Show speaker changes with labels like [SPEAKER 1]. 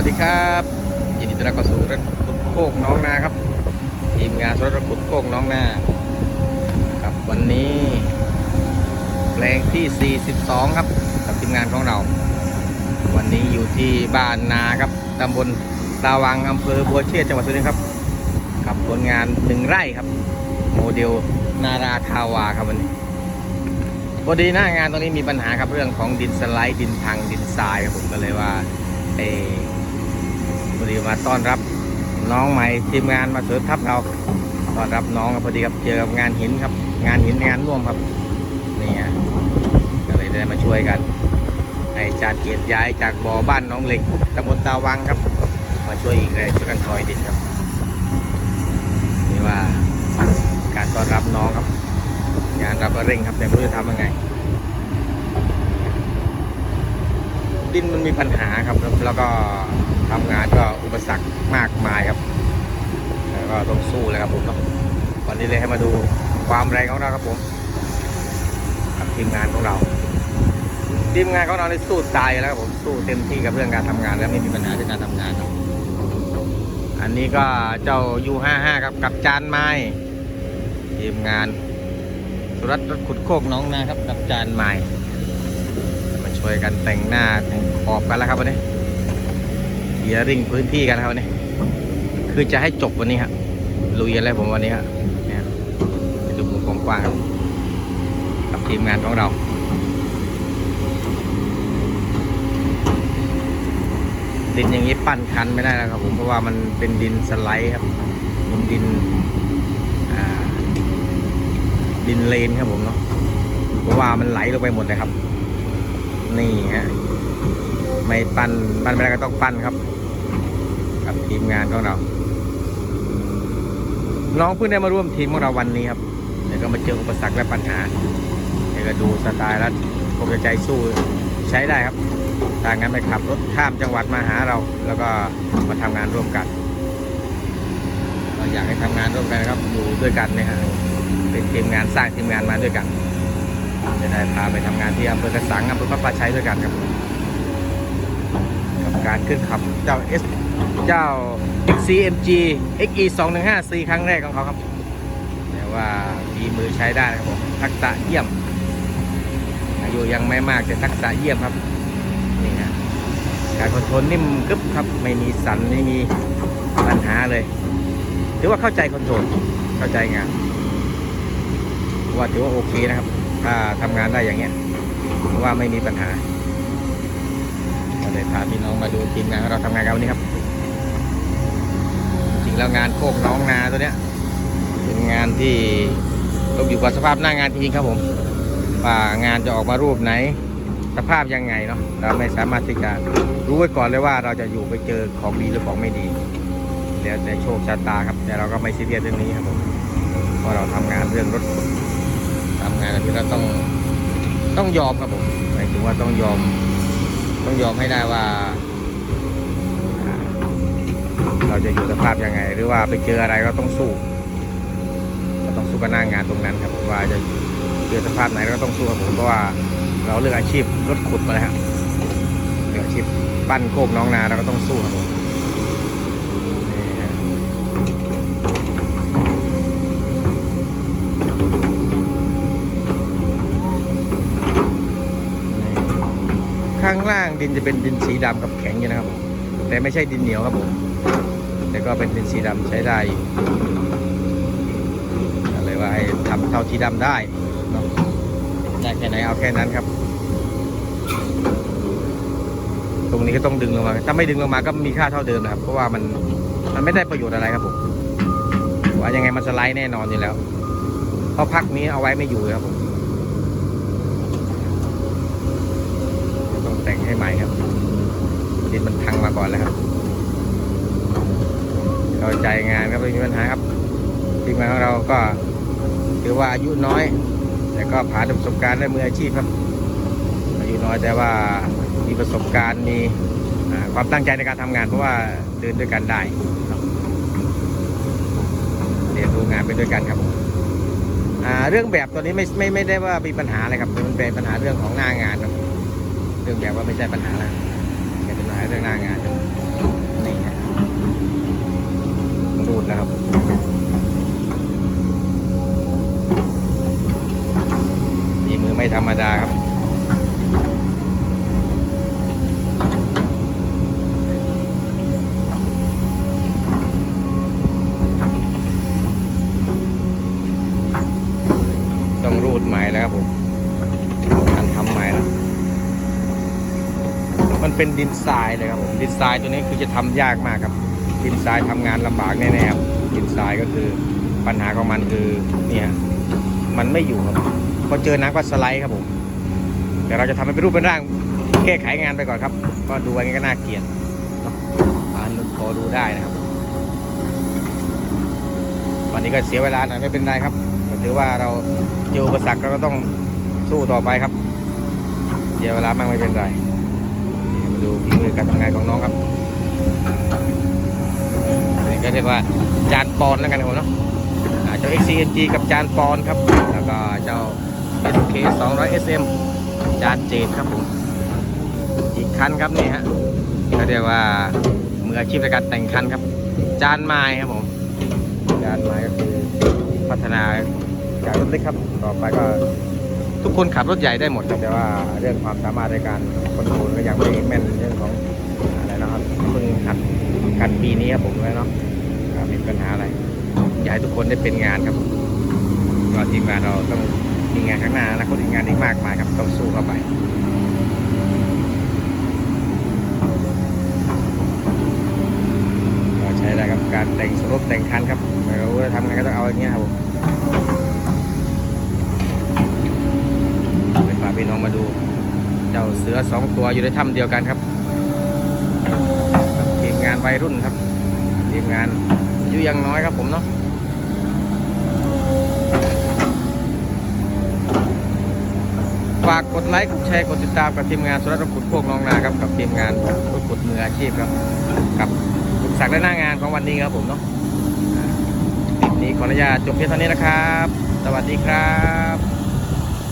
[SPEAKER 1] วัสดีครับยินดีต้อนรับเข้าสู่รถขุดโคกน้องนาครับทีมงานรถขุดโคกน้องนาครับวันนี้แปลงที่ 42 ครับกับทีมงานของเรา วันนี้อยู่ที่บ้านนาครับตำบลตาวังอำเภอบัวเชษจังหวัดสุรินทร์ครับกับผลงานหนึ่งไร่ครับ โมเดลนาราทาวาครับวันนี้พอดีหน้างานตรงนี้มีปัญหาครับเรื่องของดินสไลด์ดินพังดินทรายครับผมก็เลยว่าเออพอ ดีมาต้อนรับน้องใหม่ทีมงานมาเสริมทัพเราต้อนรับน้องครับพอดีครับเจอกับงานหินครับ งานหินงานร่วมครับนี่ฮะก็เลยได้มาช่วยกันให้จานเกียรติย้ายจากบ่อบ้านน้องเหล็กตำบลตาวังครับ มาช่วยอีกเลยช่วยกันซอยดินครับนี่ว่าการต้อนรับน้องครับ งานราก็เร่งครับแต่ไม่รู้จะทำยังไงดินมันมีปัญหาครับแล้วก็ ทำงานก็อุปสรรคมากมายครับแล้วก็ต้องสู้เลยครับผมเนาะวันนี้เลยให้มาดูความแรงของเราครับผมทีมงานของเราทีมงานของเราในสู้ตายแล้วครับผมสู้เต็มที่กับเรื่องการทำงานแล้วไม่มีปัญหาเรื่องการทำงานครับอันนี้ก็เจ้ายูห้าห้าครับกับจานไม้ทีมงาน สุรัตน์ขุดโคกน้องนะครับกับจานใหม่มาช่วยกันแต่งหน้าแต่งขอบกันแล้วครับวันนี้ ลียริ่งพื้นที่กันครับวันนี้คือจะให้จบวันนี้ครับลุยอะไรผมวันนี้ครับเนี่ยไปดูมุมกว้างครับกับทีมงานของเราดินอย่างนี้ปั้นคันไม่ได้แล้วครับ ผมเพราะว่ามันเป็นดินสไลด์ครับเป็นดินดินเลนครับผมเนาะเพราะว่ามันไหลลงไปหมดเลยครับ นี่ฮะไม่ปั้นปั้นไม่ได้ก็ต้องปั้นครับ กับทีมงานของเรา น้องเพิ่งได้มาร่วมทีมของเราวันนี้ครับ เดี๋ยวก็มาเจออุปสรรคและปัญหา เดี๋ยวก็ดูสไตล์แล้วคงจะใจสู้ใช้ได้ครับถ้างั้นไปขับรถข้ามจังหวัดมาหาเรา แล้วก็มาทำงานร่วมกันเราอยากให้ทำงานร่วมกันครับอยู่ด้วยกันนี่ยฮะเป็นทีมงานสร้างทีมงานมาด้วยกันจะได้พาไปทำงานที่อำเภอกระสังอำเภอพระปราชัยด้วยกันครับกับการขึ้นขับเจ้า S เจ้า XCMG XE 215 C ครั้งแรกของเขาครับ แต่ว่ามีมือใช้ได้ครับผม ทักษะเยี่ยม อายุยังไม่มากแต่ทักษะเยี่ยมครับ นี่ฮะการคอนโทรลนิ่มกึ๊บครับ ไม่มีสันไม่มีปัญหาเลยถือว่าเข้าใจคอนโทรลเข้าใจงาน ว่าถือว่าโอเคนะครับ ถ้าทำงานได้อย่างเงี้ยว่าไม่มีปัญหาก็เลยพาพี่น้องมาดูทีมงานเราทำงานกันวันนี้ครับ แล้วงานโคกน้องนาตัวเนี้ยเป็นงานที่ต้องอยู่กับสภาพหน้างานจริงครับผมว่างานจะออกมารูปไหน สภาพยังไงเนาะเราไม่สามารถที่จะรู้ไว้ก่อนเลยว่าเราจะอยู่ไปเจอของดีหรือของไม่ดีเดี๋ยวแต่โชคชะตาครับ แต่เราก็ไม่ซีเรียสเรื่องนี้ครับผมเพราะเราทำงานเรื่องรถขนทำงานอะไรที่เราต้องต้องยอมครับผมหมายถึงว่าต้องยอมต้องยอมให้ได้ว่า เราจะอยู่สภาพยังไง หรือว่าไปเจออะไรก็ต้องสู้เราต้องสู้กับหน้างานตรงนั้นครับผมว่าจะเจอสภาพไหนก็ต้องสู้ครับผมเพราะว่าเราเลือกอาชีพรถขุดมาแล้วครับเลือกอาชีพปั้นโคกน้องนาเราก็ต้องสู้ครับผมข้างล่างดินจะเป็นดินสีดำกับแข็งอยู่นะครับผมแต่ไม่ใช่ดินเหนียวครับผม แต่ก็เป็นดินสีดำใช้ได้อยู่ก็เลยว่าให้ทำเท่าที่ดำได้เนาะได้แค่ไหนเอาแค่นั้นครับ ตรงนี้ก็ต้องดึงลงมา ถ้าไม่ดึงลงมาก็มีค่าเท่าเดิมนะครับ เพราะว่ามันมันไม่ได้ประโยชน์อะไรครับผมว่ายังไงมันสไลด์แน่นอนอยู่แล้ว เพราะพักนี้เอาไว้ไม่อยู่ครับผมต้องแต่งให้ใหม่ครับดินมันพังมาก่อนแล้วครับ เข้าใจงานครับไม่มีปัญหาครับทีมงานของเราก็ถือว่าอายุน้อย แต่ก็ผ่านประสบการณ์และมืออาชีพครับ อายุน้อยแต่ว่ามีประสบการณ์มีความตั้งใจในการทำงานเพราะว่าเดินด้วยกันได้เรียนรู้งานไปด้วยกันครับเรื่องแบบตัวนี้ไม่ไม่ไม่ได้ว่ามีปัญหาอะไรครับมันเป็นปัญหาเรื่องของหน้างานครับเรื่องแบบว่าไม่ใช่ปัญหาแล้วเป็นปัญหาเรื่องหน้างานครับ นี่ฮะ รูดนะครับมีมือไม่ธรรมดาครับ ต้องรูดใหม่แล้วครับผมการทำใหม่แล้วมันเป็นดินทรายเลยครับผมดินทรายตัวนี้คือจะทำยากมากครับ ดินทรายทำงานลำบากแน่ๆครับดินทรายก็คือปัญหาของมันคือเนี่ยมันไม่อยู่ครับพอเจอน้ำก็สไลด์ครับผมแต่เราจะทำให้เป็นรูปเป็นร่างแก้ไขงานไปก่อนครับ ก็ดูอันนี้ก็น่าเกลียดเนาะอ่านพอดูได้นะครับ วันนี้ก็เสียเวลาหน่อยไม่เป็นไรครับถือว่าเราเจออุปสรรคเราก็ต้องสู้ต่อไปครับเสียเวลามากไม่เป็นไร มาดูฝีมือการทำงานของน้องครับ รียกว่าจานปอนแล้วกันครับผมเนาะอ่าเจ้า XCNG กับจานปอนครับ แล้วก็เจ้า SK 200 SM จานเจดครับผม อีกคันครับนี่ฮะก็เรียกว่ามืออาชีพในการแต่งคันครับ จานไม้ครับผม จานไม้ก็คือพัฒนาจากรถเล็กครับ ต่อไปก็ทุกคนขับรถใหญ่ได้หมดแต่ว่าเรื่องความสามารถในการคอนโทรลก็ยังไม่แม่นเรื่องของอะไรนะครับเพิ่งหัดกันปีนี้ครับผมเลยเนาะ ปัญหาอะไรอยากให้ทุกคนได้เป็นงานครับก็ทีมงานเราต้องมีงานข้างหน้าอนะคนอีกงานอีกมากมายครับต้องสู้เข้าไปก็ใช้ได้ครับการแต่งสรุปแต่งคันครับไม่รู้จะทำไงก็ต้องเอาอย่างเงี้ยครับผมไปพากพี่น้องมาดู เจ้าเสือสองตัวอยู่ในถ้ำเดียวกันครับทีมงานวัยรุ่นครับทีมงาน อายุยังน้อยครับผมเนาะฝากกดไลค์กดแชร์กดติดตามกับทีมงานสุรัตน์รถขุดพวกน้องนาครับกับทีมงานรถขุดมืออาชีพครับกับอุปสรรคและหน้างานของวันนี้ครับผมเนาะคลิปนี้ขออนุญาตจบเพียงเท่านี้นะครับ สวัสดีครับ